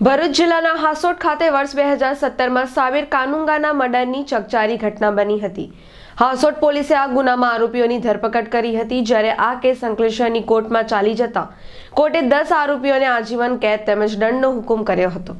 ભરૂચ જિલ્લાના હાસોટ ખાતે વર્ષ બે હજાર સત્તરમાં સાબિર કાનુંગાના મર્ડરની ચકચારી ઘટના બની હતી. હાસોટ પોલીસે આ ગુનામાં આરોપીઓની ધરપકડ કરી હતી, જ્યારે આ કેસ અંકલેશ્વરની કોર્ટમાં ચાલી જતા કોર્ટે દસ આરોપીઓને આજીવન કેદ તેમજ દંડનો હુકમ કર્યો હતો.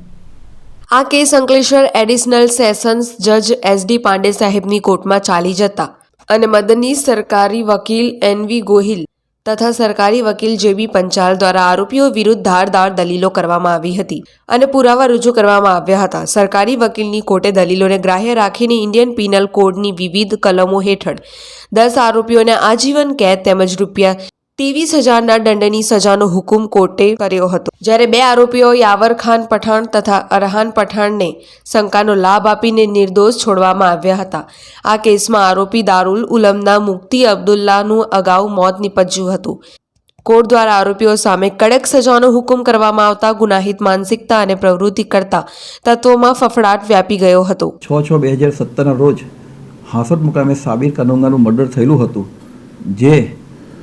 આ કેસ અંકલેશ્વર એડિશનલ સેશન્સ જજ એસ ડી પાંડે સાહેબની કોર્ટમાં ચાલી જતા અને મદનીશ સરકારી વકીલ એનવી ગોહિલ તથા સરકારી વકીલ જેબી પંચાલ દ્વારા આરોપીઓ વિરુદ્ધ ધારદાર દલીલો કરવામાં આવી હતી અને પુરાવા રજૂ કરવામાં આવ્યા હતા. સરકારી વકીલની કોર્ટે દલીલોને ગ્રાહ્ય રાખીને ઇન્ડિયન પિનલ કોડની વિવિધ કલમો હેઠળ દસ આરોપીઓને આજીવન કેદ તેમજ રૂપિયા ત્રેવીસ હજારના દંડની સજાનો હુકુમ કોર્ટે કર્યો હતો. જ્યારે બે આરોપીઓ યાવર ખાન પઠાણ તથા અરહાન પઠાણને શંકાનો લાભ આપીને નિર્દોષ છોડવામાં આવ્યા હતા. આ કેસમાં આરોપી દારૂલ ઉલમના મુક્તિ અબ્દુલ્લાનું અગાઉ મોત નીપજ્યું હતું. કોર્ટ દ્વારા આરોપીઓ સામે કડક સજાનો હુકમ કરવામાં આવતા ગુનાહિત માનસિકતા અને પ્રવૃત્તિ કરતા તત્વોમાં ફફડાટ વ્યાપી ગયો હતો. છ છ બે હજાર સત્તરના રોજ હાંસોટ મુકામે સાબિર કાનોંગાનું મર્ડર થયેલું હતું, જે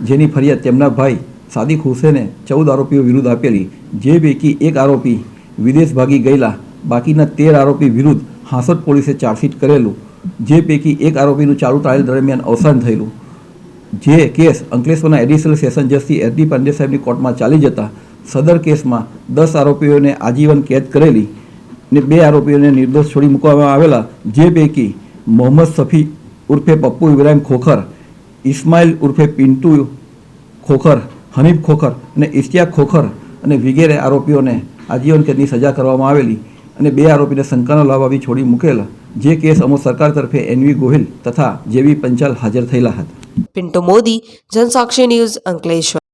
જેની ફરિયાદ તેમના ભાઈ સાદિક હુસેને ચૌદ આરોપીઓ વિરુદ્ધ આપેલી. જે પૈકી એક આરોપી વિદેશ ભાગી ગયેલા. બાકીના તેર આરોપી વિરુદ્ધ હાંસદ પોલીસે ચાર્જશીટ કરેલું. જે પૈકી એક આરોપીનું ચાલુ ટ્રાયલ દરમિયાન અવસાન થયેલું. જે કેસ અંકલેશ્વરના એડિશનલ સેશન જજથી એસ પાંડે સાહેબની કોર્ટમાં ચાલી જતા સદર કેસમાં દસ આરોપીઓને આજીવન કેદ કરેલી ને બે આરોપીઓને નિર્દોષ છોડી મૂકવામાં આવેલા. જે પૈકી મોહમ્મદ સફી ઉર્ફે પપ્પુ ઇબ્રાહીમ ખોખર ઇસ્માઇલ ઉર્ફે પિન્ટુ ખોખર હનીફ ખોખર અને ઇશ્તિયા ખોખર અને વિગેરે આરોપીઓને આજીવન કેદની સજા કરવામાં આવેલી અને બે આરોપીને શંકાનો લાભ આવી છોડી મૂકેલા, જે કેસ અમો સરકાર તરફે એનવી ગોહિલ તથા જેવી પંચાલ હાજર થયેલા હતા. પિન્ટુ મોદી, જનસાક્ષી ન્યૂઝ અંકલેશ્વર.